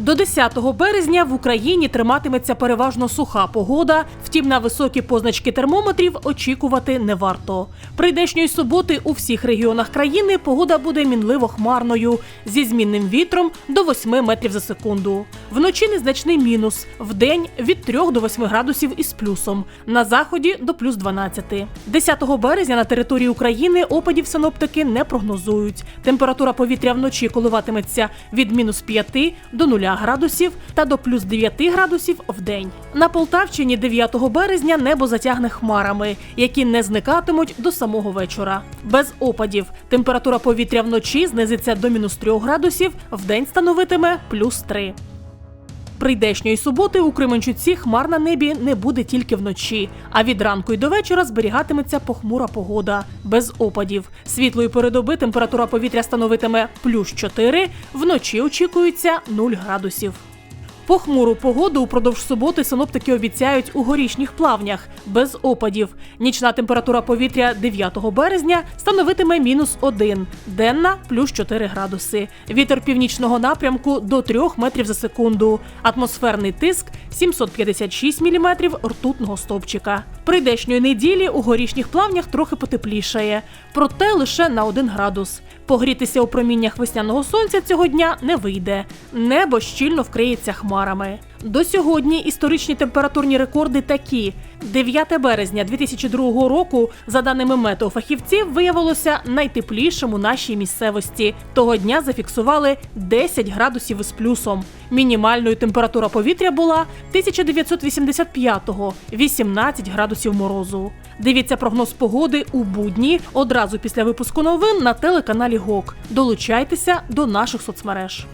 До 10 березня в Україні триматиметься переважно суха погода. Втім, на високі позначки термометрів очікувати не варто. Прийдешньої суботи у всіх регіонах країни погода буде мінливо хмарною зі змінним вітром до 8 метрів за секунду. Вночі незначний мінус. Вдень від 3 до 8 градусів із плюсом. На заході до плюс 12. 10 березня на території України опадів синоптики не прогнозують. Температура повітря вночі коливатиметься від мінус 5 до 0 градусів та до плюс 9 градусів в день. На Полтавщині 9 березня небо затягне хмарами, які не зникатимуть до самого вечора. Без опадів температура повітря вночі знизиться до мінус 3 градусів, в день становитиме плюс 3. Прийдешньої суботи у Кременчуці хмар на небі не буде тільки вночі, а від ранку й до вечора зберігатиметься похмура погода без опадів. Світлої передоби температура повітря становитиме плюс 4, вночі очікується 0 градусів. Похмуру погоду упродовж суботи синоптики обіцяють у горішніх плавнях без опадів. Нічна температура повітря 9 березня становитиме мінус 1, денна плюс 4 градуси. Вітер північного напрямку до 3 метрів за секунду. Атмосферний тиск 756 міліметрів ртутного стовпчика. Прийдешньої неділі у горішніх плавнях трохи потеплішає, проте лише на 1 градус. Погрітися у проміннях весняного сонця цього дня не вийде. Небо щільно вкриється хмарами. До сьогодні історичні температурні рекорди такі: 9 березня 2002 року, за даними метеофахівців, виявилося найтеплішим у нашій місцевості. Того дня зафіксували 10 градусів із плюсом. Мінімальною температура повітря була 1985-го – 18 градусів морозу. Дивіться прогноз погоди у будні одразу після випуску новин на телеканалі ГОК. Долучайтеся до наших соцмереж.